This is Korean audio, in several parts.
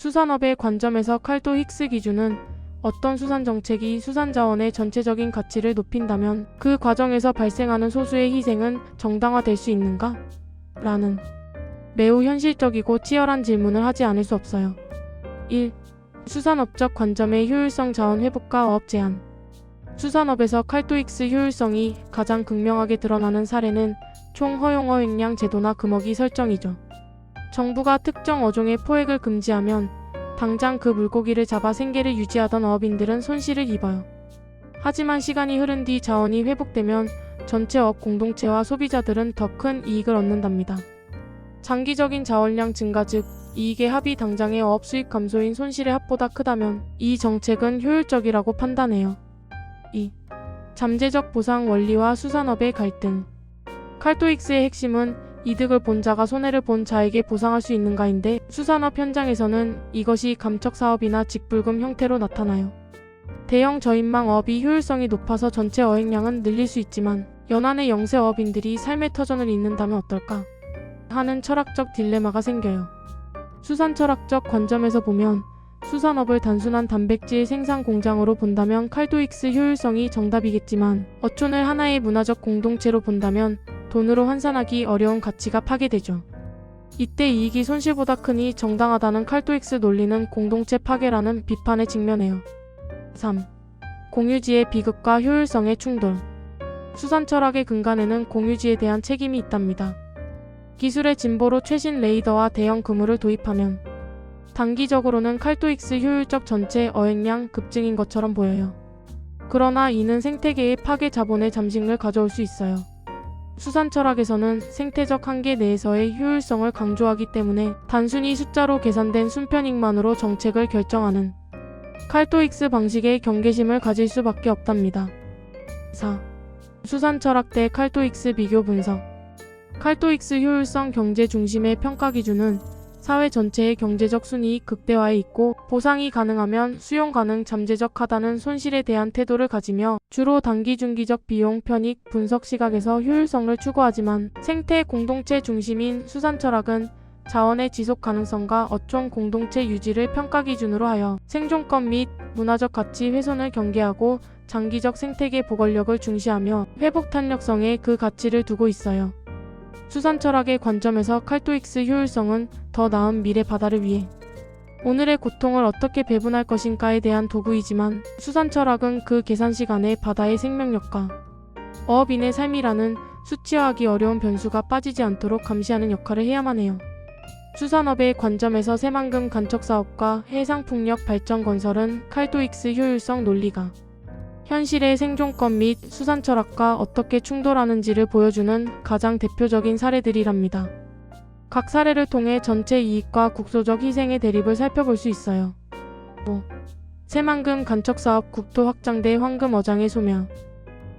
수산업의 관점에서 칼도 힉스 기준은 어떤 수산 정책이 수산 자원의 전체적인 가치를 높인다면 그 과정에서 발생하는 소수의 희생은 정당화될 수 있는가? 라는 매우 현실적이고 치열한 질문을 하지 않을 수 없어요. 1. 수산업적 관점의 효율성 자원 회복과 어업 제한. 수산업에서 칼토익스 효율성이 가장 극명하게 드러나는 사례는 총 허용 어획량 제도나 금어기 설정이죠. 정부가 특정 어종의 포획을 금지하면 당장 그 물고기를 잡아 생계를 유지하던 어업인들은 손실을 입어요. 하지만 시간이 흐른 뒤 자원이 회복되면 전체 어업 공동체와 소비자들은 더 큰 이익을 얻는답니다. 장기적인 자원량 증가 즉 이익의 합이 당장의 어업 수익 감소인 손실의 합보다 크다면 이 정책은 효율적이라고 판단해요. 2. 잠재적 보상 원리와 수산업의 갈등 칼토익스의 핵심은 이득을 본 자가 손해를 본 자에게 보상할 수 있는가인데 수산업 현장에서는 이것이 감척 사업이나 직불금 형태로 나타나요. 대형 저인망 어업이 효율성이 높아서 전체 어획량은 늘릴 수 있지만 연안의 영세 어업인들이 삶의 터전을 잇는다면 어떨까 하는 철학적 딜레마가 생겨요. 수산 철학적 관점에서 보면 수산업을 단순한 단백질 생산 공장으로 본다면 칼도익스 효율성이 정답이겠지만 어촌을 하나의 문화적 공동체로 본다면 돈으로 환산하기 어려운 가치가 파괴되죠. 이때 이익이 손실보다 크니 정당하다는 칼도익스 논리는 공동체 파괴라는 비판에 직면해요. 3. 공유지의 비극과 효율성의 충돌. 수산 철학의 근간에는 공유지에 대한 책임이 있답니다. 기술의 진보로 최신 레이더와 대형 그물을 도입하면 단기적으로는 칼토익스 효율적 전체 어획량 급증인 것처럼 보여요. 그러나 이는 생태계의 파괴 자본의 잠식을 가져올 수 있어요. 수산 철학에서는 생태적 한계 내에서의 효율성을 강조하기 때문에 단순히 숫자로 계산된 순편익만으로 정책을 결정하는 칼토익스 방식의 경계심을 가질 수밖에 없답니다. 4. 수산 철학 대 칼토익스 비교 분석 칼토익스 효율성 경제 중심의 평가 기준은 사회 전체의 경제적 순이익 극대화에 있고 보상이 가능하면 수용 가능 잠재적 하다는 손실에 대한 태도를 가지며 주로 단기 중기적 비용 편익 분석 시각에서 효율성을 추구하지만 생태 공동체 중심인 수산 철학은 자원의 지속 가능성과 어촌 공동체 유지를 평가 기준으로 하여 생존권 및 문화적 가치 훼손을 경계하고 장기적 생태계 보건력을 중시하며 회복 탄력성에 그 가치를 두고 있어요. 수산 철학의 관점에서 칼토익스 효율성은 더 나은 미래 바다를 위해 오늘의 고통을 어떻게 배분할 것인가에 대한 도구이지만 수산 철학은 그 계산 시간에 바다의 생명력과 어업인의 삶이라는 수치화하기 어려운 변수가 빠지지 않도록 감시하는 역할을 해야만 해요. 수산업의 관점에서 새만금 간척 사업과 해상풍력 발전 건설은 칼토익스 효율성 논리가 현실의 생존권 및 수산 철학과 어떻게 충돌하는지를 보여주는 가장 대표적인 사례들이랍니다. 각 사례를 통해 전체 이익과 국소적 희생의 대립을 살펴볼 수 있어요. 5. 새만금 간척 사업 국토 확장대 황금 어장의 소멸.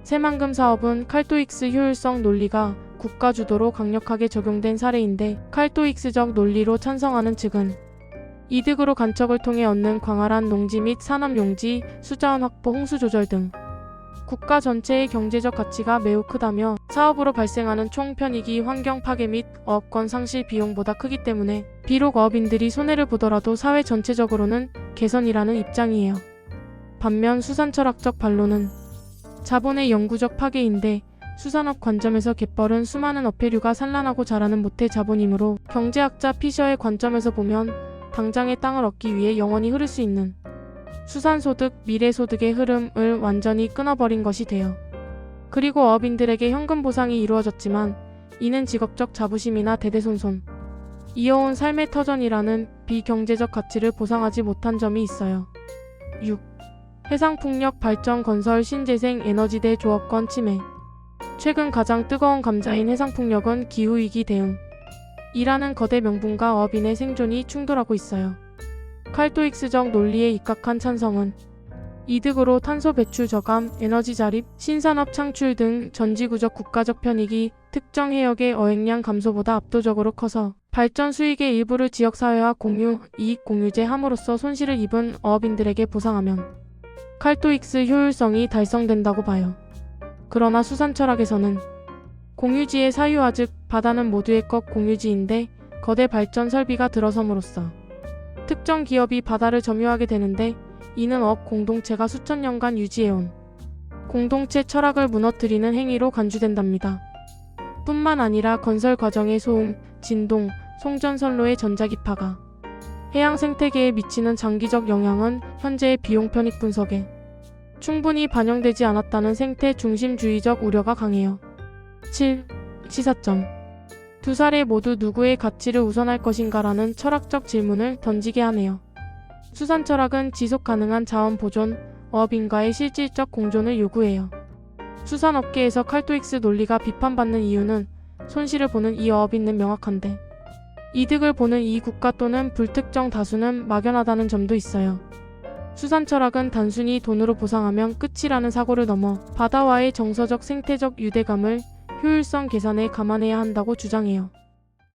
새만금 사업은 칼토익스 효율성 논리가 국가 주도로 강력하게 적용된 사례인데 칼토익스적 논리로 찬성하는 측은 이득으로 간척을 통해 얻는 광활한 농지 및 산업 용지, 수자원 확보, 홍수 조절 등 국가 전체의 경제적 가치가 매우 크다며 사업으로 발생하는 총 편익이 환경 파괴 및 어업권 상실 비용보다 크기 때문에 비록 어업인들이 손해를 보더라도 사회 전체적으로는 개선이라는 입장이에요. 반면 수산 철학적 반론은 자본의 영구적 파괴인데 수산업 관점에서 갯벌은 수많은 어패류가 산란하고 자라는 모태 자본이므로 경제학자 피셔의 관점에서 보면 당장의 땅을 얻기 위해 영원히 흐를 수 있는 수산소득, 미래소득의 흐름을 완전히 끊어버린 것이 돼요. 그리고 어업인들에게 현금 보상이 이루어졌지만 이는 직업적 자부심이나 대대손손 이어온 삶의 터전이라는 비경제적 가치를 보상하지 못한 점이 있어요. 6. 해상풍력 발전 건설 신재생 에너지대 조업권 침해 최근 가장 뜨거운 감자인 해상풍력은 기후위기 대응 이라는 거대 명분과 어업인의 생존이 충돌하고 있어요. 칼토익스적 논리에 입각한 찬성은 이득으로 탄소 배출 저감, 에너지 자립, 신산업 창출 등 전지구적 국가적 편익이 특정 해역의 어획량 감소보다 압도적으로 커서 발전 수익의 일부를 지역사회와 공유, 이익 공유제 함으로써 손실을 입은 어업인들에게 보상하면 칼토익스 효율성이 달성된다고 봐요. 그러나 수산 철학에서는 공유지의 사유화 즉 바다는 모두의 것 공유지인데 거대 발전 설비가 들어섬으로써 특정 기업이 바다를 점유하게 되는데 이는 업 공동체가 수천 년간 유지해온 공동체 철학을 무너뜨리는 행위로 간주된답니다. 뿐만 아니라 건설 과정의 소음, 진동, 송전선로의 전자기파가 해양 생태계에 미치는 장기적 영향은 현재의 비용 편익 분석에 충분히 반영되지 않았다는 생태 중심주의적 우려가 강해요. 7. 시사점 두 사례 모두 누구의 가치를 우선할 것인가라는 철학적 질문을 던지게 하네요. 수산 철학은 지속 가능한 자원 보존, 어업인과의 실질적 공존을 요구해요. 수산업계에서 칼토익스 논리가 비판받는 이유는 손실을 보는 이 어업인은 명확한데 이득을 보는 이 국가 또는 불특정 다수는 막연하다는 점도 있어요. 수산 철학은 단순히 돈으로 보상하면 끝이라는 사고를 넘어 바다와의 정서적 생태적 유대감을 효율성 계산에 감안해야 한다고 주장해요.